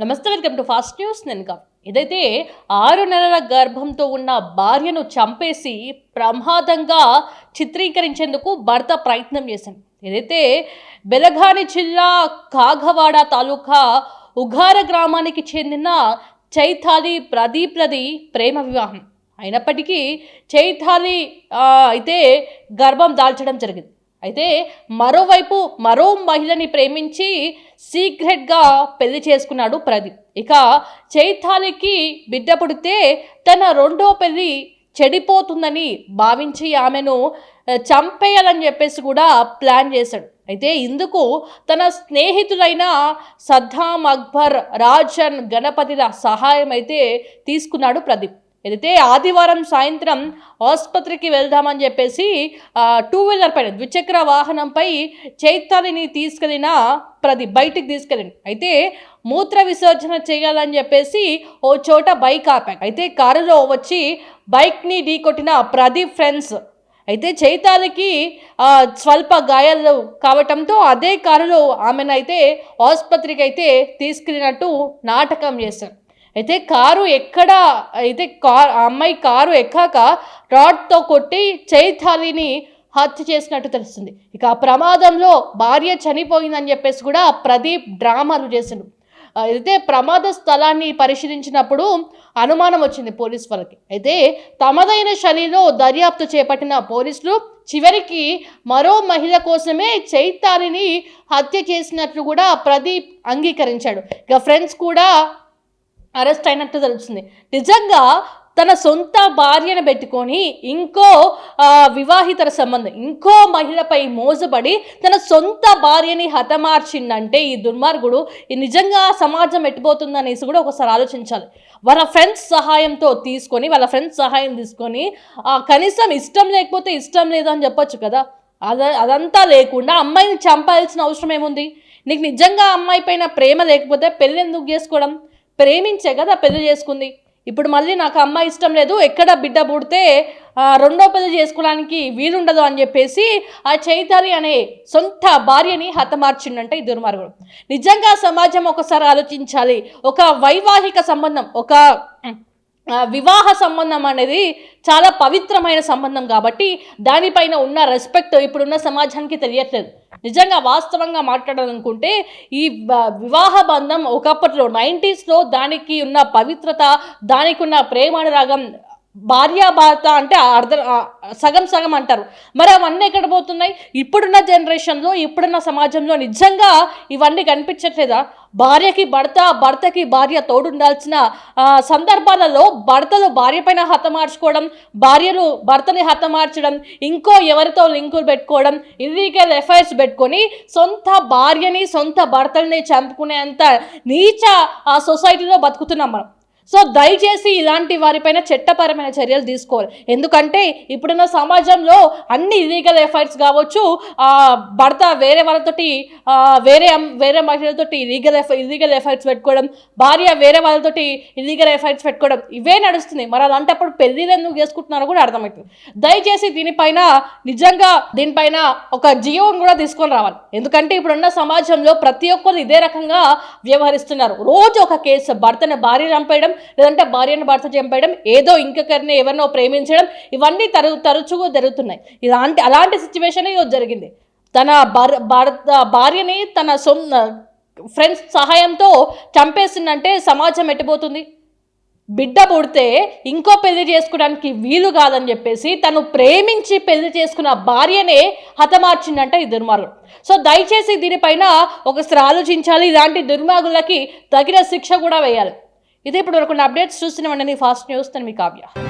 నమస్తే welcome to fast news. నేను కా ఏదైతే ఆరు నెలల గర్భంతో ఉన్న భార్యను చంపేసి ప్రమాదంగా చిత్రీకరించేందుకు భర్త ప్రయత్నం చేశాను ఏదైతే బెలగాని జిల్లా కాఘవాడ తాలూకా ఉగార గ్రామానికి చెందిన చైతాలి ప్రదీప్లది ప్రేమ వివాహం. అయినప్పటికీ చైతాలి అయితే గర్భం దాల్చడం జరిగింది. అయితే మరోవైపు మరో మహిళని ప్రేమించి సీక్రెట్గా పెళ్ళి చేసుకున్నాడు ప్రదీప్. ఇక చైతాలికి బిడ్డ పుడితే తన రెండో పెళ్ళి చెడిపోతుందని భావించి ఆమెను చంపేయాలని చెప్పేసి కూడా ప్లాన్ చేశాడు. అయితే ఇందుకు తన స్నేహితులైన సద్దాం అక్బర్ రాజన్ గణపతిల సహాయం అయితే తీసుకున్నాడు ప్రదీప్. ఏదైతే ఆదివారం సాయంత్రం ఆసుపత్రికి వెళ్దామని చెప్పేసి టూ వీలర్ పైన ద్విచక్ర వాహనంపై చైతాలిని తీసుకెళ్ళిన ప్రదీప్ బయటికి తీసుకెళ్ళింది అయితే మూత్ర విసర్జన చేయాలని చెప్పేసి ఓ చోట బైక్ ఆపాడు. అయితే కారులో వచ్చి బైక్ని ఢీకొట్టిన ప్రదీప్ ఫ్రెండ్స్ అయితే చైతాలికి స్వల్ప గాయాలు కావటంతో అదే కారులో ఆమెను అయితే ఆసుపత్రికి అయితే తీసుకెళ్ళినట్టు నాటకం చేశారు. అయితే కారు ఎక్కడ అయితే కార్ అమ్మాయి కారు ఎక్కాక రాడ్తో కొట్టి చైతాలిని హత్య చేసినట్టు తెలుస్తుంది. ఇక ఆ ప్రమాదంలో భార్య చనిపోయిందని చెప్పేసి కూడా ప్రదీప్ డ్రామాలు చేసిండు. అయితే ప్రమాద స్థలాన్ని పరిశీలించినప్పుడు అనుమానం వచ్చింది పోలీస్ వాళ్ళకి. అయితే తమదైన శైలిలో దర్యాప్తు చేపట్టిన పోలీసులు చివరికి మరో మహిళ కోసమే చైతాలిని హత్య చేసినట్లు కూడా ప్రదీప్ అంగీకరించాడు. ఇక ఫ్రెండ్స్ కూడా అరెస్ట్ అయినట్టు తెలుస్తుంది. నిజంగా తన సొంత భార్యను పెట్టుకొని ఇంకో వివాహితర సంబంధం ఇంకో మహిళపై మోసపడి తన సొంత భార్యని హతమార్చిందంటే ఈ దుర్మార్గుడు ఈ నిజంగా సమాజం ఎట్టిపోతుందనేసి కూడా ఒకసారి ఆలోచించాలి. వాళ్ళ ఫ్రెండ్స్ సహాయంతో తీసుకొని వాళ్ళ ఫ్రెండ్స్ సహాయం తీసుకొని కనీసం ఇష్టం లేకపోతే ఇష్టం లేదు అని చెప్పొచ్చు కదా. అద అదంతా లేకుండా అమ్మాయిని చంపాల్సిన అవసరం ఏముంది? నీకు నిజంగా అమ్మాయి పైన ప్రేమ లేకపోతే పెళ్ళి ఎందుకు చేసుకోవడం? ప్రేమించే కదా పెళ్ళి చేసుకుంది. ఇప్పుడు మళ్ళీ నాకు అమ్మ ఇష్టం లేదు ఎక్కడ బిడ్డ పుడితే రెండో పెళ్ళి చేసుకోవడానికి వీలుండదు అని చెప్పేసి ఆ చైతాలి అనే సొంత భార్యని హతమార్చిండంటే ఈ దుర్మార్గుడు నిజంగా సమాజం ఒకసారి ఆలోచించాలి. ఒక వైవాహిక సంబంధం ఒక వివాహ సంబంధం అనేది చాలా పవిత్రమైన సంబంధం కాబట్టి దానిపైన ఉన్న రెస్పెక్ట్ ఇప్పుడున్న సమాజానికి తెలియట్లేదు. నిజంగా వాస్తవంగా మాట్లాడాలనుకుంటే ఈ వివాహ బంధం ఒకప్పట్లో నైంటీస్లో దానికి ఉన్న పవిత్రత దానికి ఉన్న ప్రేమానురాగం భార్యాభర్త అంటే అర్ధ సగం సగం అంటారు. మరి అవన్నీ ఎక్కడ పోతున్నాయి? ఇప్పుడున్న జనరేషన్లో ఇప్పుడున్న సమాజంలో నిజంగా ఇవన్నీ కనిపించట్లేదా? భార్యకి భర్త భర్తకి భార్య తోడుండాల్సిన సందర్భాలలో భర్తలు భార్య పైన హతమార్చుకోవడం భార్యలు భర్తని హతమార్చడం ఇంకో ఎవరితో లింకులు పెట్టుకోవడం ఇల్లీగల్ ఎఫ్ఐఆర్స్ పెట్టుకొని సొంత భార్యని సొంత భర్తల్ని చంపుకునేంత నీచ ఆ సొసైటీలో బతుకుతున్నాం మనం. సో దయచేసి ఇలాంటి వారిపైన చట్టపరమైన చర్యలు తీసుకోవాలి. ఎందుకంటే ఇప్పుడున్న సమాజంలో అన్ని ఇల్లీగల్ ఎఫైర్స్ కావచ్చు భర్త వేరే వాళ్ళతోటి వేరే వేరే మహిళలతోటి ఇల్లీగల్ ఎఫ్ ఇల్లీగల్ ఎఫైర్స్ పెట్టుకోవడం భార్య వేరే వాళ్ళతోటి ఇల్లీగల్ ఎఫైర్స్ పెట్టుకోవడం ఇవే నడుస్తుంది మరి అలాంటప్పుడు పెళ్ళిళ్ళు ఎందుకు చేసుకుంటున్నారో కూడా అర్థమవుతుంది దయచేసి దీనిపైన నిజంగా దీనిపైన ఒక జియోని కూడా తీసుకొని రావాలి. ఎందుకంటే ఇప్పుడున్న సమాజంలో ప్రతి ఒక్కరు ఇదే రకంగా వ్యవహరిస్తున్నారు. రోజు ఒక కేసు భర్తను భార్య చంపేయడం లేదంటే భార్యను భర్త చంపేయడం ఏదో ఇంకొకరిని ఎవరినో ప్రేమించడం ఇవన్నీ తరు తరచుగా జరుగుతున్నాయి. ఇలాంటి అలాంటి సిచ్యువేషన్ ఈరోజు జరిగింది. తన భర్ భారత భార్యని తన సొం ఫ్రెండ్స్ సహాయంతో చంపేసిందంటే సమాజం ఎట్టిపోతుంది? బిడ్డ పుడితే ఇంకో పెళ్ళి చేసుకోవడానికి వీలు కాదని చెప్పేసి తను ప్రేమించి పెళ్ళి చేసుకున్న భార్యనే హతమార్చిందంట ఈ దుర్మార్గుడు. సో దయచేసి దీనిపైన ఒకసారి ఆలోచించాలి. ఇలాంటి దుర్మార్గులకి తగిన శిక్ష కూడా వేయాలి. ఇదే ఇప్పుడు వరకు అప్డేట్స్ చూస్తున్నామండి ఫాస్ట్ న్యూస్ మీ కావ్య.